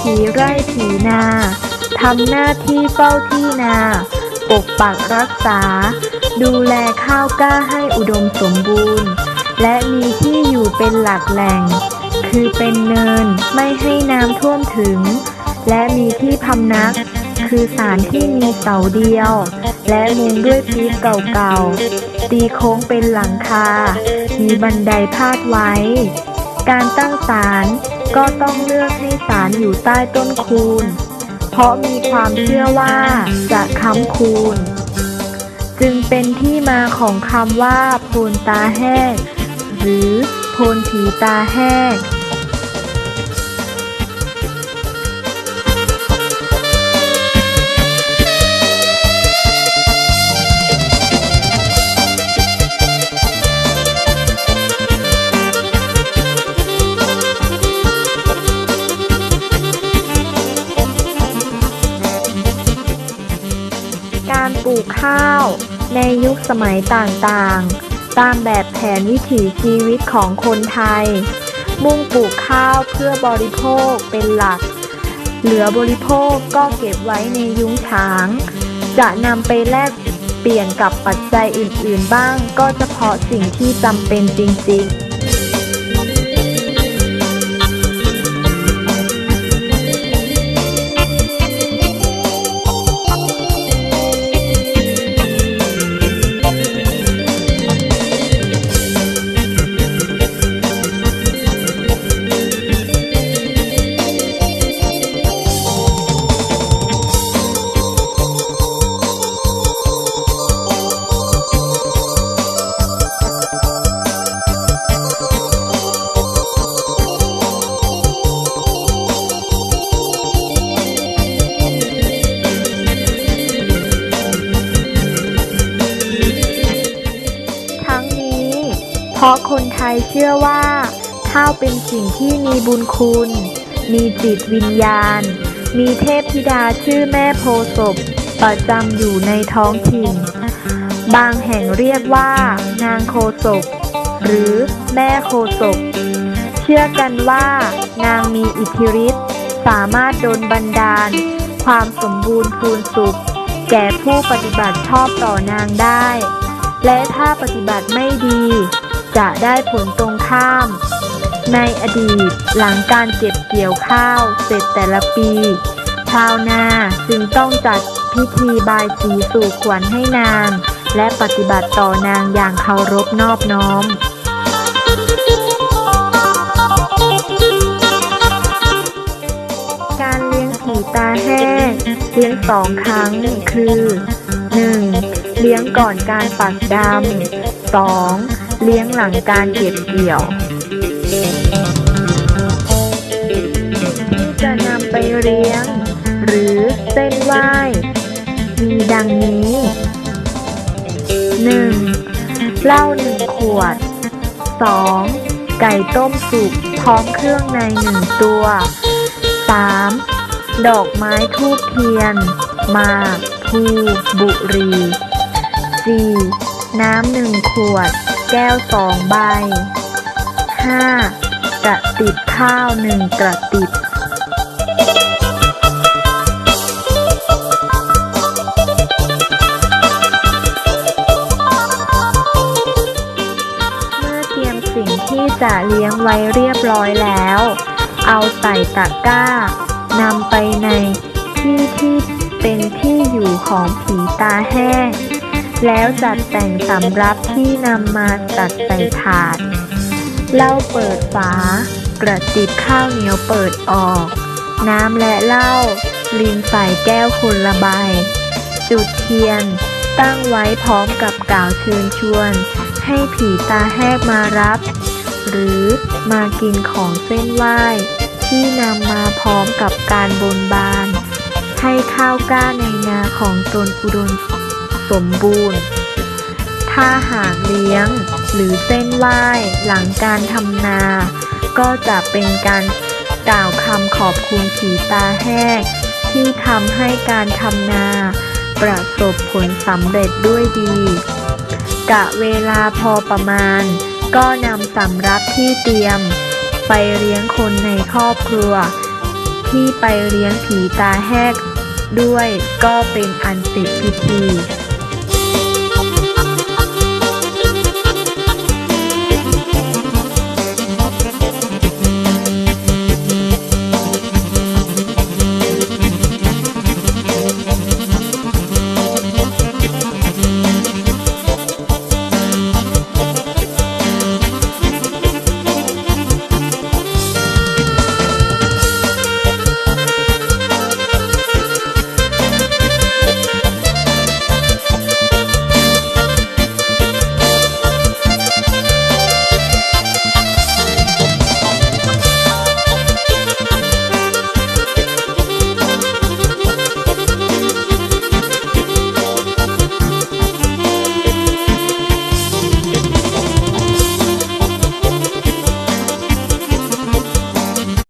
ผีไร่ผีนาทำหน้าที่เฝ้าที่นา ปกปักรักษา ดูแลข้าวกล้าให้อุดมสมบูรณ์ และมีที่อยู่เป็นหลักแหล่ง คือเป็นเนินไม่ให้น้ำท่วมถึง และมีที่พำนัก คือสารที่มีเสาเดียว และมุงด้วยปี๊บเก่าๆตีโค้งเป็นหลังคา มีบันไดพาดไว้ การตั้งศาลก็ต้องเลือกให้ศาลอยู่ใต้ต้นคูนเพราะมีความเชื่อว่าจะค้ำคูนจึงเป็นที่มาของคำว่าโพนตาแห้ง หรือโพนผีตาแห้ง ลูกข้าว ในยุคสมัยต่างๆ ตามแบบแผนวิถีชีวิตของคนไทย มุ่งปลูกข้าวเพื่อบริโภคเป็นหลัก เหลือบริโภคก็เก็บไว้ในยุ้งฉาง จะนำไปแลกเปลี่ยนกับปัจจัยอื่นๆบ้างก็เฉพาะสิ่งที่จำเป็นจริงๆ ราะคนไทยเชื่อว่า ข้าวเป็นสิ่งที่มีบุญคุณ มีจิตวิญญาณ มีเทพธิดาชื่อแม่โพศพประจำอยู่ในท้องถิ่น บางแห่งเรียกว่า นางโคศกหรือแม่โคศกเชื่อกันว่านางมีอิทธิฤทธิ์สามารถดลบันดาล ความสมบูรณ์พูนสุข แก่ผู้ปฏิบัติชอบต่อนางได้ และถ้าปฏิบัติไม่ดี จะได้ผลตรงข้าม ในอดีตหลังการเก็บเกี่ยวข้าวเสร็จแต่ละปี ชาวนาจึงต้องจัดพิธีบายสีสู่ขวัญให้นาง และปฏิบัติต่อนางอย่างเคารพนอบน้อมการเลี้ยงผีตาแห้งเลี้ยงสองครั้งคือ 1. เลี้ยงก่อนการปักดำ 2. เลี้ยงหลังการเก็บเกี่ยว จะนำไปเลี้ยง หรือเส้นไหว้ มีดังนี้ 1. เหล้าหนึ่งขวด 2. ไก่ต้มสุกพร้อมเครื่องในหนึ่งตัว 3. ดอกไม้ทูบเทียน มาก ภูบุรี 4. น้ำหนึ่งขวด แก้วสองใบ 5. กระติบข้าวหนึ่งกระติบ เมื่อเตรียมสิ่งที่จะเลี้ยงไว้เรียบร้อยแล้ว เอาใส่ตะกร้านำไปในที่ที่เป็นที่อยู่ของผีตาแห้ง แล้วจัดแต่งสำรับที่นำมาจัดใส่ถาด เหล้าเปิดฝา กระติบข้าวเหนียวเปิดออก น้ำและเหล้าลินใส่แก้วคนละใบ จุดเทียน ตั้งไว้พร้อมกับกล่าวเชิญชวน ให้ผีตาแหกมารับ หรือมากินของเส้นไหว้ ที่นำมาพร้อมกับการบนบาน ให้ข้าวกล้าในนาของตนอุดม สมบูรณ์ ถ้าหากเลี้ยงหรือเส้นไหว้หลังการทำนา ก็จะเป็นการกล่าวคำขอบคุณผีตาแห้งที่ทำให้การทำนา ประสบผลสำเร็จด้วยดี กะเวลาพอประมาณ ก็นำสำรับที่เตรียม ไปเลี้ยงคนในครอบครัว ที่ไปเลี้ยงผีตาแหกด้วยก็เป็นอันเสร็จพิธี